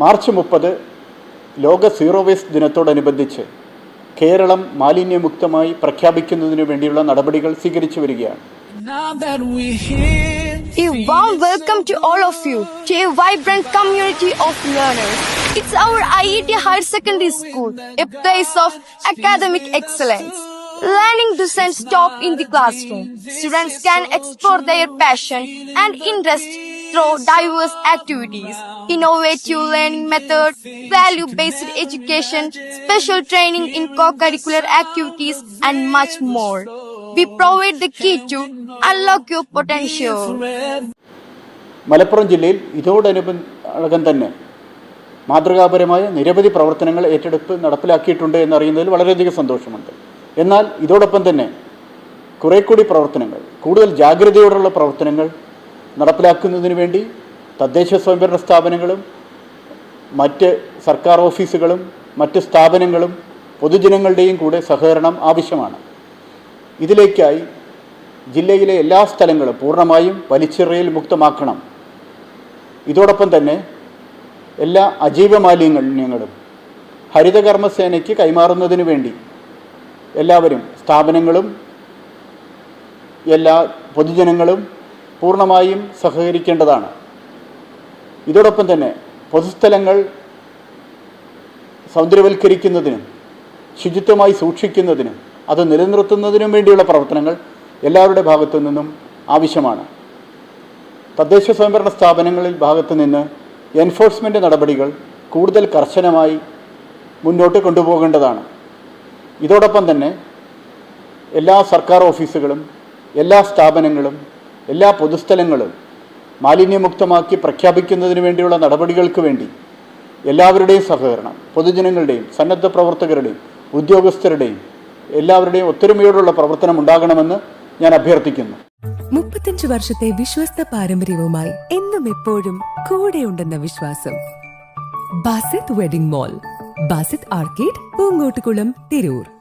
March മുപ്പത് ലോക zero waste ദിനത്തോടനുബന്ധിച്ച് കേരളം മാലിന്യമുക്തമായി പ്രഖ്യാപിക്കുന്നതിനു വേണ്ടിയുള്ള നടപടികൾ സ്വീകരിച്ചു വരികയാണ് A warm welcome to all of you to a vibrant community of learners. It's our IET Higher Secondary School, a place of academic excellence. Learning doesn't stop in the classroom. Students can explore their passion and interest through diverse activities, innovative learning methods, value-based education, special training in co-curricular activities, and much more. We provide the key to unlock your potential. Malappuram ജില്ലയിൽ ഇതോടനുബന്ധം തന്നെ മാതൃകാപരമായ നിരവധി പ്രവർത്തനങ്ങൾ ഏറ്റെടുത്ത് നടപ്പിലാക്കിയിട്ടുണ്ട് എന്നറിയുന്നതിൽ വളരെയധികം സന്തോഷമുണ്ട് എന്നാൽ ഇതോടൊപ്പം തന്നെ കുറേ കൂടി പ്രവർത്തനങ്ങൾ കൂടുതൽ ജാഗ്രതയോടുള്ള പ്രവർത്തനങ്ങൾ നടപ്പിലാക്കുന്നതിന് വേണ്ടി തദ്ദേശ സ്വയംഭരണ സ്ഥാപനങ്ങളും മറ്റ് സർക്കാർ ഓഫീസുകളും മറ്റ് സ്ഥാപനങ്ങളും പൊതുജനങ്ങളുടെയും കൂടെ സഹകരണം ആവശ്യമാണ്. ഇതിലേക്കായി ജില്ലയിലെ എല്ലാ സ്ഥലങ്ങളും പൂർണമായും വലിച്ചെറിയൽ മുക്തമാക്കണം. ഇതോടൊപ്പം തന്നെ എല്ലാ അജീവ മാലിന്യങ്ങളും ഹരിതകർമ്മസേനയ്ക്ക് കൈമാറുന്നതിന് വേണ്ടി എല്ലാവരും സ്ഥാപനങ്ങളും എല്ലാ പൊതുജനങ്ങളും പൂർണമായും സഹകരിക്കേണ്ടതാണ്. ഇതോടൊപ്പം തന്നെ പൊതുസ്ഥലങ്ങൾ സൗന്ദര്യവൽക്കരിക്കുന്നതിനും ശുചിത്വമായി സൂക്ഷിക്കുന്നതിനും അത് നിലനിർത്തുന്നതിനും വേണ്ടിയുള്ള പ്രവർത്തനങ്ങൾ എല്ലാവരുടെ ഭാഗത്തു നിന്നും ആവശ്യമാണ്. തദ്ദേശ സ്വയംഭരണ സ്ഥാപനങ്ങളിൽ ഭാഗത്തു നിന്ന് എൻഫോഴ്സ്മെന്റ് നടപടികൾ കൂടുതൽ കർശനമായി മുന്നോട്ട് കൊണ്ടുപോകേണ്ടതാണ്. ഇതോടൊപ്പം തന്നെ എല്ലാ സർക്കാർ ഓഫീസുകളും എല്ലാ സ്ഥാപനങ്ങളും എല്ലാ പൊതുസ്ഥലങ്ങളും മാലിന്യമുക്തമാക്കി പ്രഖ്യാപിക്കുന്നതിന് വേണ്ടിയുള്ള നടപടികൾക്ക് വേണ്ടി എല്ലാവരുടെയും സഹകരണം പൊതുജനങ്ങളുടെയും സന്നദ്ധ പ്രവർത്തകരുടെയും ഉദ്യോഗസ്ഥരുടെയും എല്ലാവരുടെയും ഒത്തൊരുമയോടുള്ള പ്രവർത്തനം ഉണ്ടാകണമെന്ന് ഞാൻ അഭ്യർത്ഥിക്കുന്നു. മുപ്പത്തഞ്ചു വർഷത്തെ വിശ്വസ്ത പാരമ്പര്യവുമായി എന്നും എപ്പോഴും കൂടെയുണ്ടെന്ന വിശ്വാസം. Basith wedding mall Basith arcade Poonkottukulam Tirur.